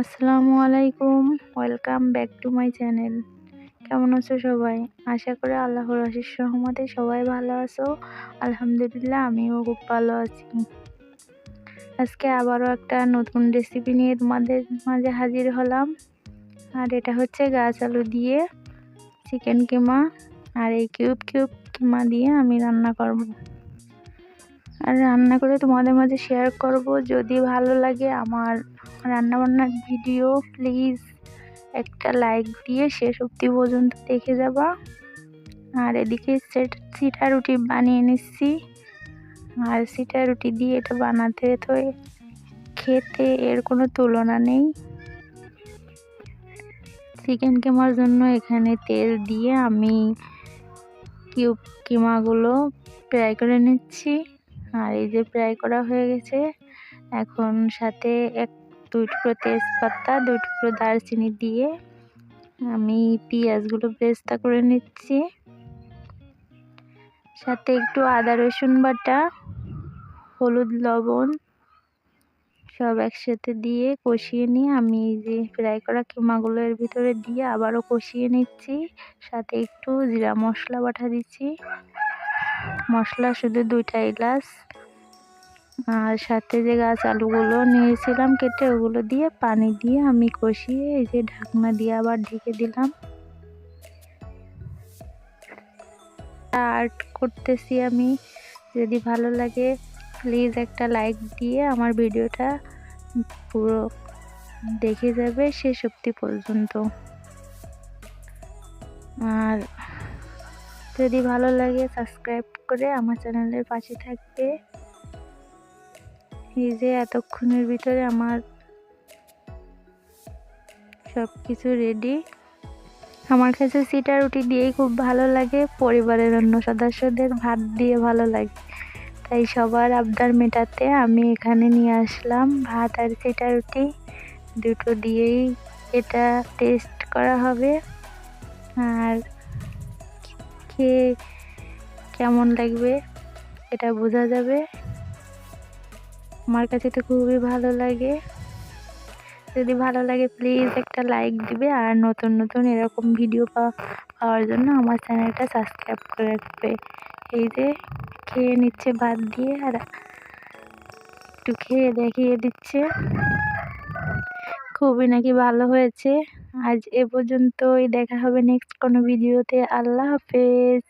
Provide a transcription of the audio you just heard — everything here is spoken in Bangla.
আসসালামু আলাইকুম। Welcome back to my channel কেমন আছো সবাই? আশা করি আল্লাহর আশিস সহমতে সবাই ভালো আছো। আলহামদুলিল্লাহ, আমিও খুব ভালো আছি। আজকে আবারও একটা নতুন রেসিপি নিয়ে তোমাদের মাঝে হাজির হলাম। আর এটা হচ্ছে গাছ আলু দিয়ে চিকেন কিমা। আর এই কিউব কিউব কিমা দিয়ে আমি রান্না করব। আর রান্না করে তোমাদের মাঝে শেয়ার করব। যদি ভালো লাগে আমার রান্নাবান্নার ভিডিও প্লিজ একটা লাইক দিয়ে শেষ অবধি পর্যন্ত দেখে যাবা। আর এদিকে সিটা রুটি বানিয়ে নিচ্ছি। আর সিটা রুটি দিয়ে এটা বানাতে তো খেতে এর কোনো তুলনা নেই। চিকেন কেমার জন্য এখানে তেল দিয়ে আমি কিউব কিমাগুলো ফ্রাই করে নিচ্ছি। আর এই যে ফ্রাই করা হয়ে গেছে। এখন সাথে এক, দুই টুকরো তেজপাতা, দুই টুকরো দারচিনি দিয়ে আমি পেঁয়াজগুলো বেস্তা করে নিচ্ছি। সাথে একটু আদা, রসুন বাটা, হলুদ, লবণ সব একসাথে দিয়ে কষিয়ে নিয়ে আমি এই যে ফ্রাই করা কিমাগুলো এর ভিতরে দিয়ে আবারও কষিয়ে নিচ্ছি। সাথে একটু জিরা মশলা বাটা দিচ্ছি। মশলা, শুধু দুইটা এলাচ আর সাথে যে গাছ আলুগুলো নিয়েছিলাম কেটে, ওগুলো দিয়ে পানি দিয়ে আমি কষিয়ে এই যে ঢাকনা দিয়ে আবার ঢেকে দিলাম। আর্ট করতেছি আমি। যদি ভালো লাগে প্লিজ একটা লাইক দিয়ে আমার ভিডিওটা পুরো দেখে যাবে শেষ অব্দি পর্যন্ত। আর যদি ভালো লাগে সাবস্ক্রাইব করে আমার চ্যানেলের পাশে থাকবে। এই যে এতক্ষণের ভিতরে আমার সব কিছু রেডি আমার কাছে সিটা রুটি দিয়েই খুব ভালো লাগে, পরিবারের অন্য সদস্যদের ভাত দিয়ে ভালো লাগে। তাই সবার আবদার মেটাতে আমি এখানে নিয়ে আসলাম ভাত আর সিটা রুটি। দুটো দিয়েই এটা টেস্ট করা হবে। আর খেয়ে কেমন লাগবে এটা বোঝা যাবে। আমার কাছে তো খুবই ভালো লাগে। যদি ভালো লাগে প্লিজ একটা লাইক দিবে আর নতুন নতুন এরকম ভিডিও পাওয়ার জন্য আমার চ্যানেলটা সাবস্ক্রাইব করে রাখবে। এই যে খেয়ে নিচ্ছে ভাত দিয়ে আর একটু খেয়ে দেখিয়ে দিচ্ছে। খুবই নাকি ভালো হয়েছে। আজ এ পর্যন্তই দেখা হবে নেক্সট কোনো ভিডিওতে আল্লাহ হাফেজ।